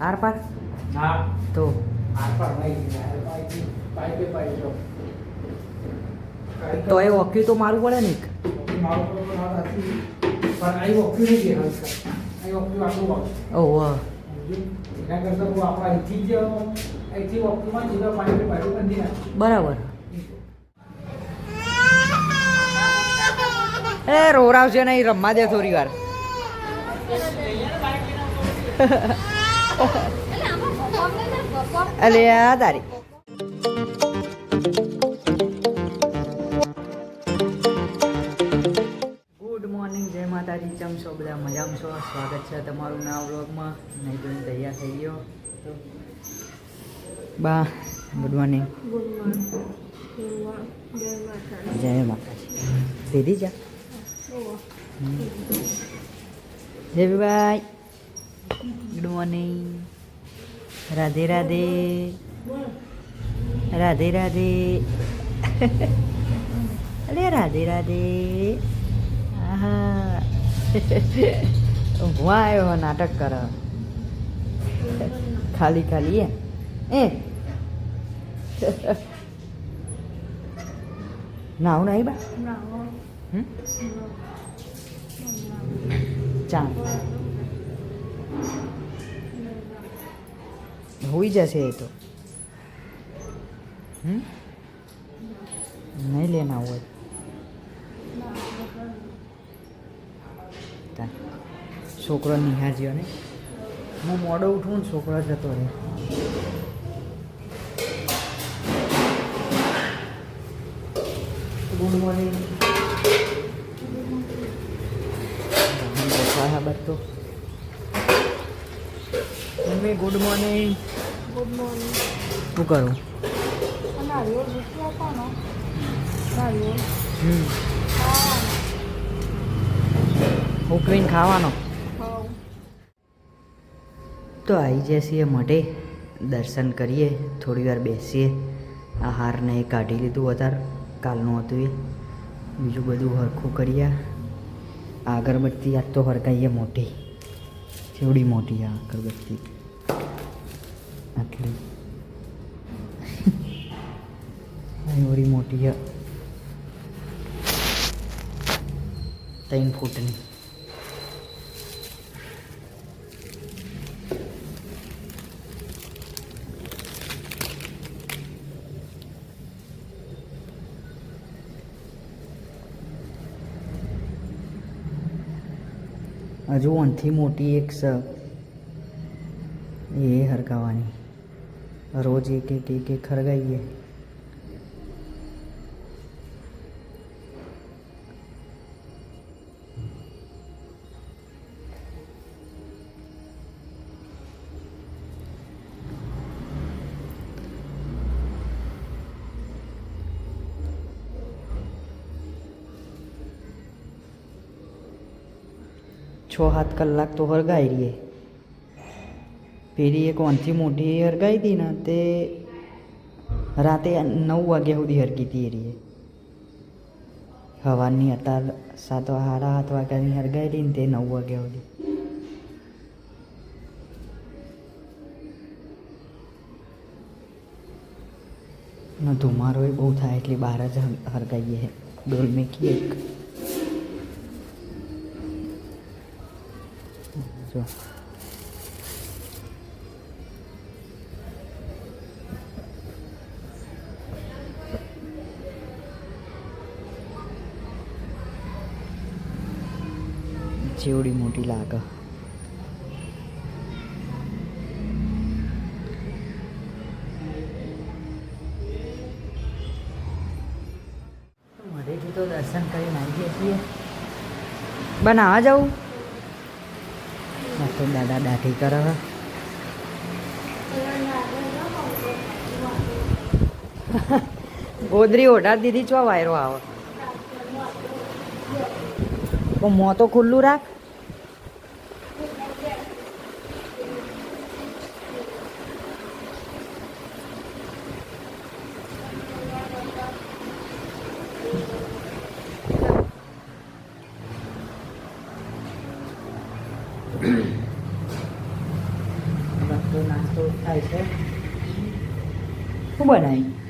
R પાર? ના તો. નહીં તો એ ઓક્યુ તો મારું પડે ને પણ ઓક્યુ નહીં ઓક્યુ ઓહો એના કરતાં હું આપણા અહીંથી જ અહીંથી ઓક્યુમાં સીધા પાઈપે પાઈપ બંધી બરાબર. એ રોરાવશે નહીં રમવા દે થોડી વાર. અલે આ તારી ગુડ મોર્નિંગ જય માતાજી ચમ છો બધા? મજામાં છો? સ્વાગત છે તમારું નવા વ્લોગમાં. નહીં તો તૈયાર થઈ ગયો તો બા ગુડ મોર્નિંગ જય માતાજી. દીદી જા. જય ભાઈ ગુડ મોર્નિંગ રાધે રાધે રાધે રાધે અરે રાધે રાધે આહા હું આવ્યો નાટક કર ખાલી ખાલી એ નાવું નહીં બા? ચાલ હોઈ જશે એ તો. નહીં લેના હોય. છોકરો નિહાળ્યો ને. હું મોડો ઉઠું ને છોકરો જતો રહે. ગુડ મોર્નિંગ બરાબર તો. Mummy good morning good morning શું કરું? નારિયેળ મૂકી હતા ને નારિયેળ હમ. ઉકળીને ખાવાનો. તો આવી જઈએ મઢે દર્શન કરીએ થોડી વાર બેસીએ. આ હારને એ કાઢી લીધું વધારે કાલનું હતું એ. બીજું બધું હરખું કરીએ. આ અગરબત્તી આજ તો હરકાઈએ મોટી. કેવડી મોટી આ અગરબત્તી આટલી એવડી મોટી ત્રણ ફૂટની હજુ ઓનથી મોટી એક સ એ હરગાવાની રોજ એક એક એક એક હરગાઈએ છ સાત કલાક તો હરગાઈ રહીએ પેલી એક ઓનથી મોટી હરગાઈ હતી ને, તે રાતે નવ વાગ્યા સુધી હરગી હતી એ હવાની અત્યારે સાત સાડા સાત વાગ્યાની હરગાઈ હતી ને, તે નવ વાગ્યા સુધી. ને ધુમારો એ બહુ થાય એટલે બહાર જ હર- હરગાઈએ ડોલ મેકી એક. જો. જેવડી મોટી લાગે. મધેથી તો દર્શન કરીને આવી જઈએ છીએ. બનાવવા જવું તો દાદા દાઢી કરે. ગોદરી ઓઢાર દીધી છો વાયરો આવે. મોં તો ખુલ્લું રાખ. o que é isso? O que é isso?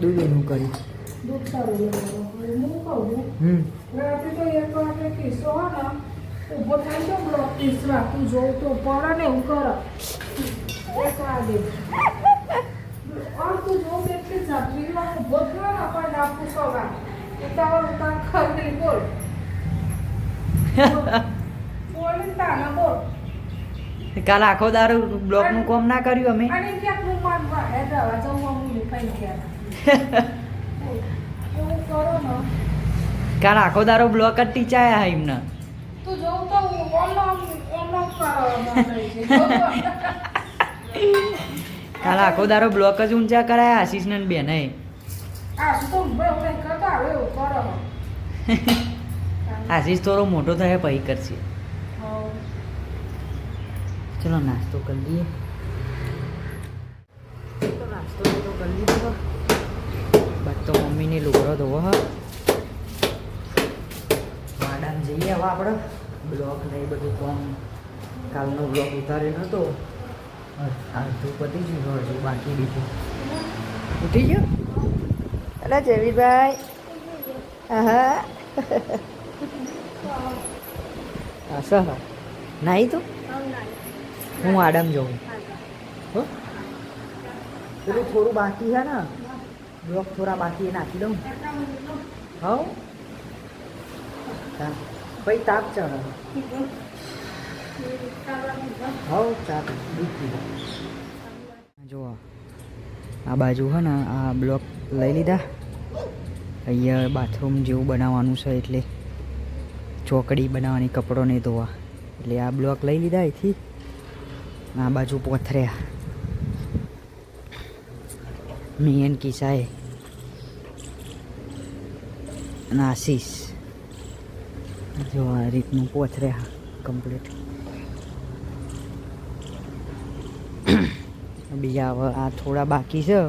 Dudu nunca ali. Dudu Saruia, nunca ouviu. Hum. Pra que eu ia é aqui, só não. Eu vou ter que um bloco de estrago, os outros, para nenhum, cara. É claro. Olha o que o João tem que pensar, porque ele não botou ela pra lá pro salgado. Ele tava lutando com a dele, pô. Pô, ele tá na boca. કાલ આખો દારૂ બ્લોકનું કોમ ના કર્યું અમે. કાલ આખો દારો block જ ટીચાયા એમને. કાલ આખો દારો બ્લોક જ ઊંચા કરાયા આશીષ ને બેને. આશીષ થોડો મોટો થયા પછી કરશે. ચલો નાસ્તો કરી લઈએ તો નાસ્તો કરી લીધો બાદ મમ્મીને લુગડો ધોવો હ માડામ જઈએ હવે આપણે બ્લોક ને એ બધું કોમ કાલનો બ્લોક ઉતારેલો હતો અડધું પતી ગયું હજુ બાકી બીજું ઉઠી ગયો અલા જવીભાઈ હા હા સર નાઈ તું હું આડમ જોઉં. હો? પેલું થોડું બાકી છે ને? બ્લોક થોડા બાકી નાખી દઉં. હા. ભાઈ, તાપ ચાલો. હા દૂધ જુઓ. આ બાજુ છે ને, આ બ્લોક લઈ લીધા. અહીંયા બાથરૂમ જેવું બનાવવાનું છે એટલે ચોકડી બનાવવાની કપડો નહીં ધોવા. એટલે આ બ્લોક લઈ લીધા અહીંથી. આ બાજુ પોથર્યા. મિયન કિસાએ અને આશીષ. જો આ રીતનું પોથર્યા કમ્પ્લીટ બીજા હવે આ થોડા બાકી છે.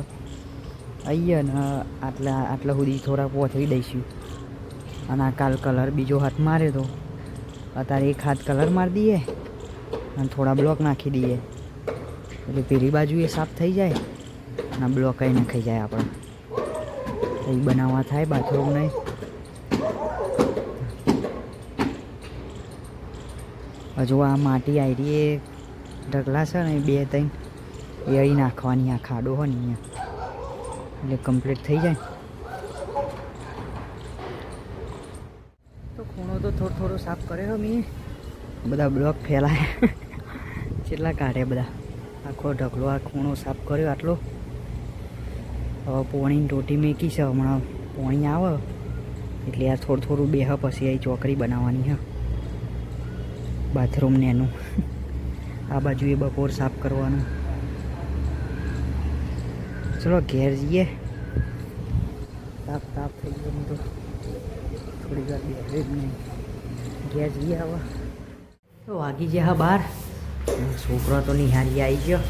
અહીંયા ને આટલા આટલા સુધી થોડા પોથરી દઈશું. અને આ કાલ કલર બીજો હાથ માર્યો તો. અત્યારે એક હાથ કલર મારી દઈએ. અને થોડા બ્લોક નાખી દઈએ. એટલે પેલી બાજુ એ સાફ થઈ જાય અને બ્લોક અહીં નાખાઈ જાય આપણે. એ બનાવવા થાય બાથરૂમ નહીં. હજુ આ માટી આયરી એ ઢગલા છે ને બે ત્રણ એ અહીં નાખવાની આ ખાડો હોય ને અહીંયા. એટલે કમ્પ્લીટ થઈ જાય. તો ખૂણો તો થોડો થોડો સાફ કર્યો મેં બધા બ્લોક ફેલાય. કેટલા કાઢ્યા બધા? આખો ઢગલો, આ ખૂણો સાફ કર્યો આટલો? હવે પોણીની ટોટી મેકી છે, હમણાં પોણી આવે. એટલે આ થોડું થોડું બેહ પછી અહીં ચોકડી બનાવવાની, હા. બાથરૂમ ને એનું. આ બાજુ એ બપોર સાફ કરવાનું. ચલો ઘેર જઈએ. તાપ તાપ થઈ ગયો તો થોડી વાર બેસે જ નહીં. ઘેર જઈએ આવા તો વાગી ગયા હા બાર. છોકરો તો નિહારી આવી ગયો.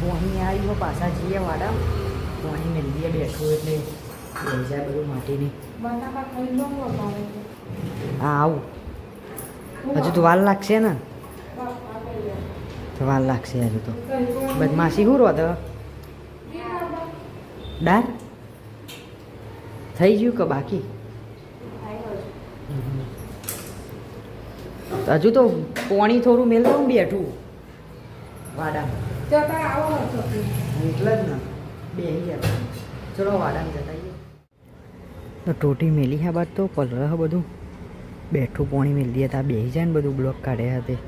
પોણી આવી ગયો પાછા જઈએ વાડા. હું અહીં મેલીએ બેઠું એટલે લઈ જાય બધું માટીની. હા આવું. હજુ તો વાર લાગશે ને? તો વાર લાગશે હજુ તો. બદમાશી શું તો ડાર? થઈ ગયું કે બાકી? હજુ તો પોણી થોડું મેલ દઉં બેઠું. વાડામાં. જતા એટલે જ ને. બે ગયા. ચલો વાડામાં જતા તો ટોટી મેલી હા બાદ તો પલરહ બધું. બેઠું પોણી મેલી દે તા બેસી જાય ને બધું બ્લોક કાઢ્યા હતા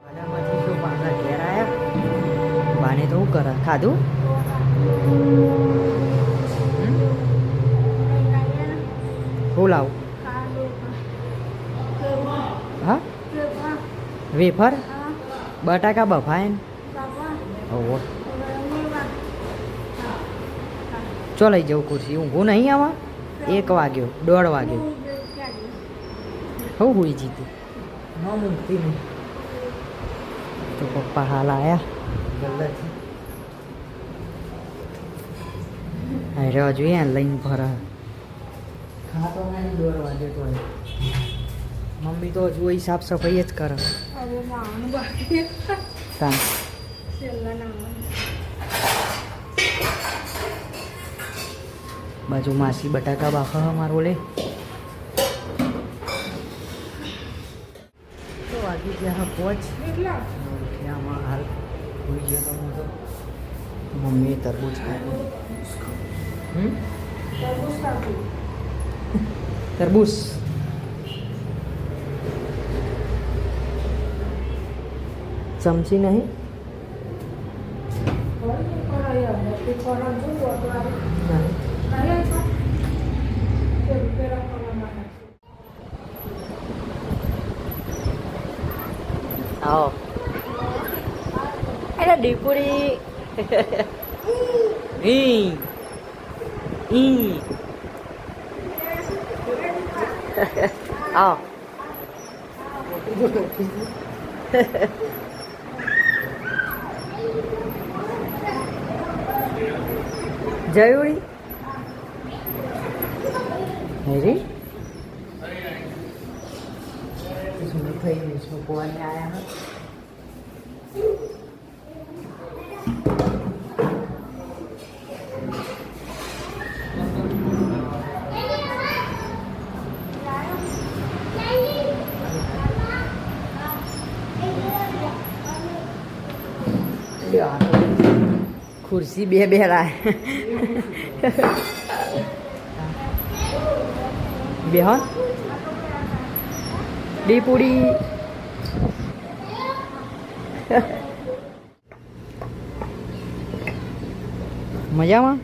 વાડામાંથી શું પાછા ઘેર આયા? બાને તો શું કરે ખાધું હમ? શું લાવું હા વેફર? બટાકા બફાય ઓહો. ચો લઈ જવું ખુરશી? ઊંઘું નહીં આવા એક વાગ્યો દોઢ વાગ્યો. હું હુઈ જીતી. નહીં તો પપ્પા હાલ આવ્યા અરે હજુ અહીંયા લઈને ભરા. ખાતો નહીં દોઢ વાગે તો. મમ્મી મમ્મી તો હજુ એ સાફ સફાઈ જ કરે. નાવાનું બાકી છેલ્લા બાજુ માસી બટાકા બાફા મારો લે. તો વાગી ગયા પહોંચ કેટલા આમાં હાલ ભૂલી ગયો તો હું તો. મમ્મીએ તરબૂચ ખાધું. તરબૂચ તરબૂચ ચમચી નહીં કોઈ કરાયા નથી ખોરાક જો બોટલા નહીં કરાયા છો તે રૂપિયા નહીં? આવો. એના દીકરી ઈ. ઈ. આવો. જયુડી હેરી? થઈ ગયું છે કોને આયા ખુરશી બે બે લાય બે હો મજામાં?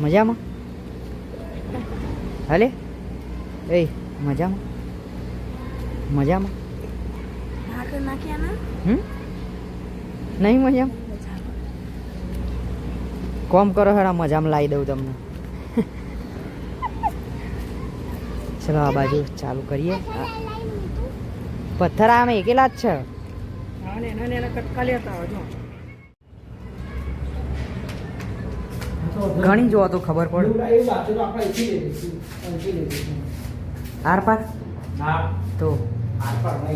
મજામાં? હાલે? એ મજામાં? મજામાં? નાખ્યા હમ? નહીં મજામાં. કોમ કરો હેડા મજામાં લાવી દઉં તમને. ચલો આ બાજુ ચાલુ કરીએ. પથ્થર આમે એકેલા જ છે. ઘણી જોવા તો ખબર પડે. લાગતું તો આપણે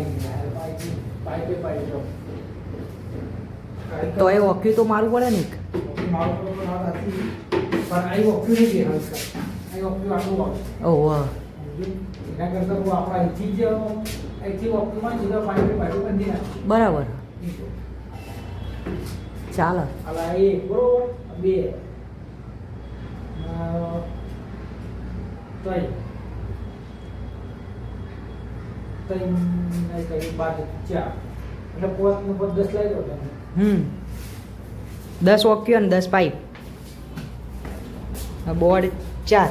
તો એ ઓક્યુ તો મારું પડે ને ઓહ વાહ. બરાબર. ચાલે. બે. ત્રણ. ત્રણ ને બાદ ચાર. એટલે પોત ને પોત દસ લાગ્યો હમ. દસ ઓક્યુ અને દસ પાઇપ બોર્ડ ચાર.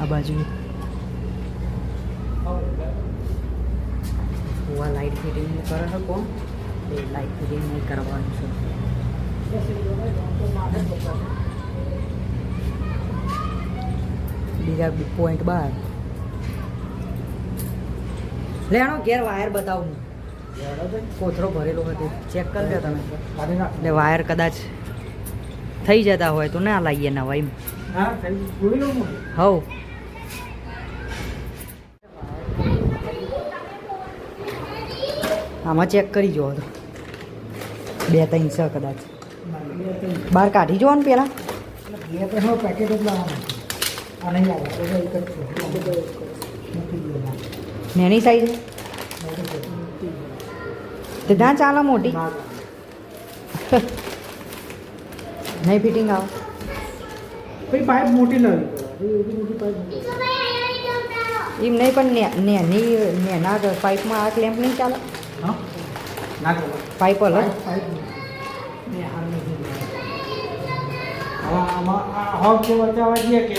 આ ને બાજુ આ લાઇટ ફિટિંગ કરે છે કોણ એ લાઇટ ફિટિંગ નહીં કરવાનું છે. બીજા પોઈન્ટ બાર. લેણો ઘેર વાયર બતાવું કોથરો ભરેલો હતો ચેક કરી લો તમે. એટલે વાયર કદાચ થઈ જતા હોય તો ના લાવીએ નવા એમ. હવ. આમાં ચેક કરી જુઓ તો. બે ત્રણ છે કદાચ. બહાર કાઢી જુઓ ને ત્રણ પેકેટ જ લાવવાના નેની સાઈઝ? તો ના ચાલે મોટી. નહીં ફિટિંગ આવે. પછી પાઇપ મોટી મૂકી. એમ નહીં પણ ને નેની નેના પાઇપમાં આ ક્લેમ્પ નહીં ચાલે. પાઇપ અલગ. આ હવે આમાં બચાવવા જઈએ કે?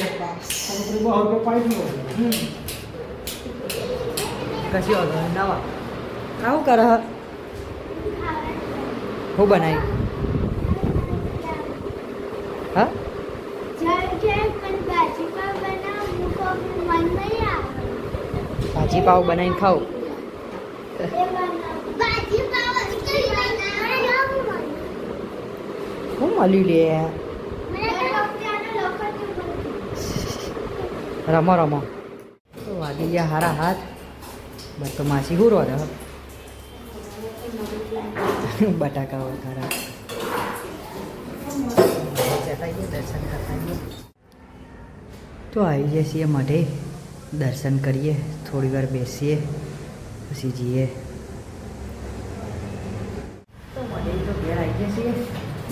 પાઇપ નો કશી વાંધો નહીં. નવા આવું કરે હું. બનાવી? હા? ભાજી પાવ બનાવીને ખાવ. હું મળ્યું લે. રમો રમો. વાગી ગયા હારા હાથ. બસ તો માસી હું રોરે બટાકા કરતા તો આવી જઈએ છીએ મઢે. દર્શન કરીએ, થોડી વાર બેસીએ, પછી જઈએ.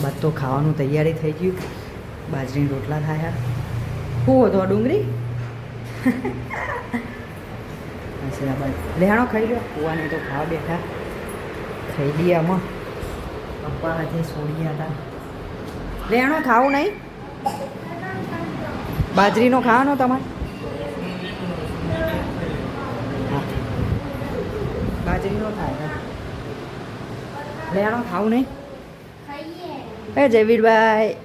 બસ તો ખાવાનું તૈયારી થઈ ગયું. બાજરીના રોટલા થયા. શું હતો ડુંગળી? બાજુ લેહાણો ખાઈ લો કુવાને તો ખાવા બેઠા. ખાઈ લઈએ આમાં. પપ્પા આજે છોડ્યા હતા. લેહાણો ખાવું નહીં? બાજરીનો ખાવાનો તમારે? બાજરીનો ખાય લેહાણો ખાવું નહીં? એ જયવીરભાઈ.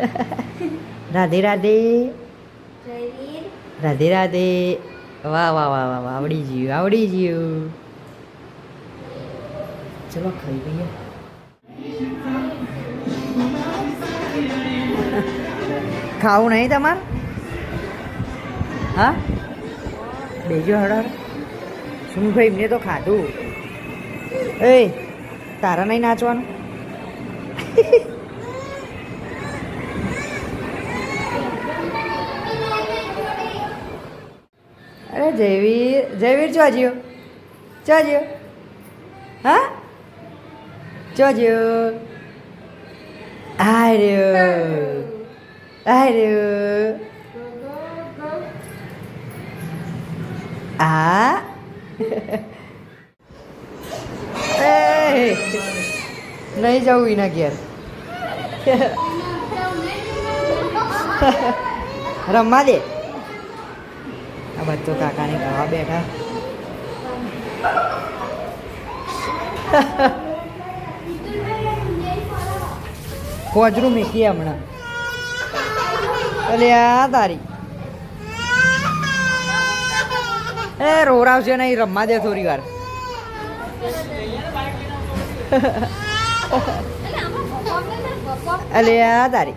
રાધે રાધે. રાધે રાધે. વાહ વાહ વાહ વાહ આવડી ગયું આવડી ગયું. ચલો, ખાઈ લઈએ. ખાવું નહીં તમારે? હા? બેજો હળર શું ભાઈ, એમને તો ખાધું. એ, તારા નહીં નાચવાનું? અરે જયવીર જયવીર ચો જ્યો ચો જ્યો હા? ચો જ્યો આર્યો આર્યો આ? નહીં જવું એના ઘેર. રમવા દે. આ બચ્ચો કાકાને ખાવા બેઠા. કોજરું મીકી હમણાં. અલે આ તારી. એ રોરાવશે નહીં રમવા દે થોડી વાર. અલ્યા આ તારી.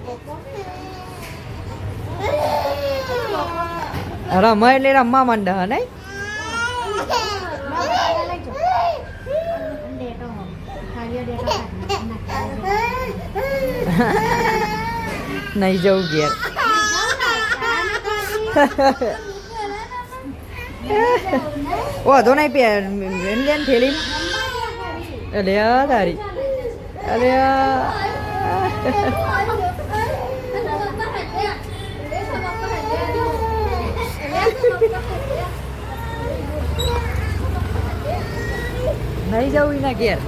રમવા એટલે રમવા માંડે હે નહીં નહીં જવું ઘેર વાંધો નહીં પે લે થેલી અલે આ તારી અલે નહીં જવું એના ઘેર.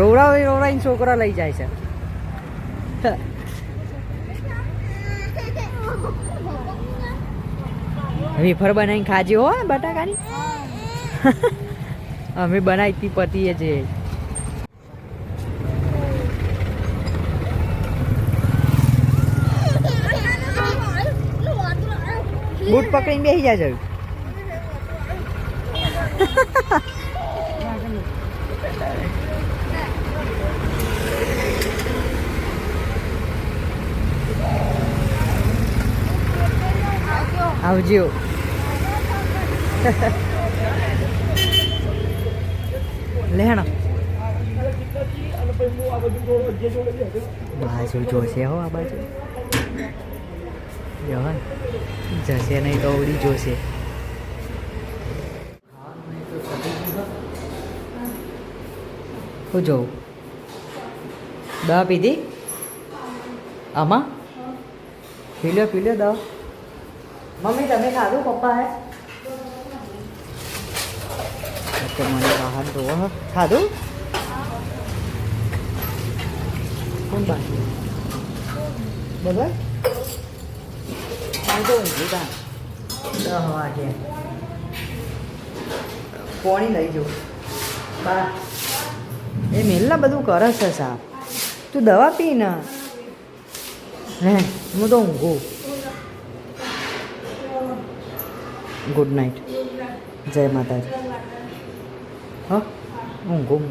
રોવડાવી રોવડાવીને છોકરા લઈ જાય છે. વેફર બનાવીને ખાજી હો બટાકાની. અમે બનાવી હતી પતિએ છે બૂટ પકડીને બેસી જાય આવજો. લેણો. બાજુ જોશે હો આ બાજુ. જવાન જશે નહીં તો ઉડી જોશે. શું જોઉં. દવા પીધી? આમાં? પી લો પી લો દવા. મમ્મી, તમે ખાધું? પપ્પા હે? મને બહાર જોવો ખાધું? કોણ બાકી? બરાબર? તો ઊંઘી તા દસ વાગે પોણી લઈ જવું બા. એ મેલના બધું કરે છે સાહેબ. તું દવા પી ને. હે હું તો ઊંઘું. ગુડ નાઇટ જય માતાજી. હા, ઊંઘું.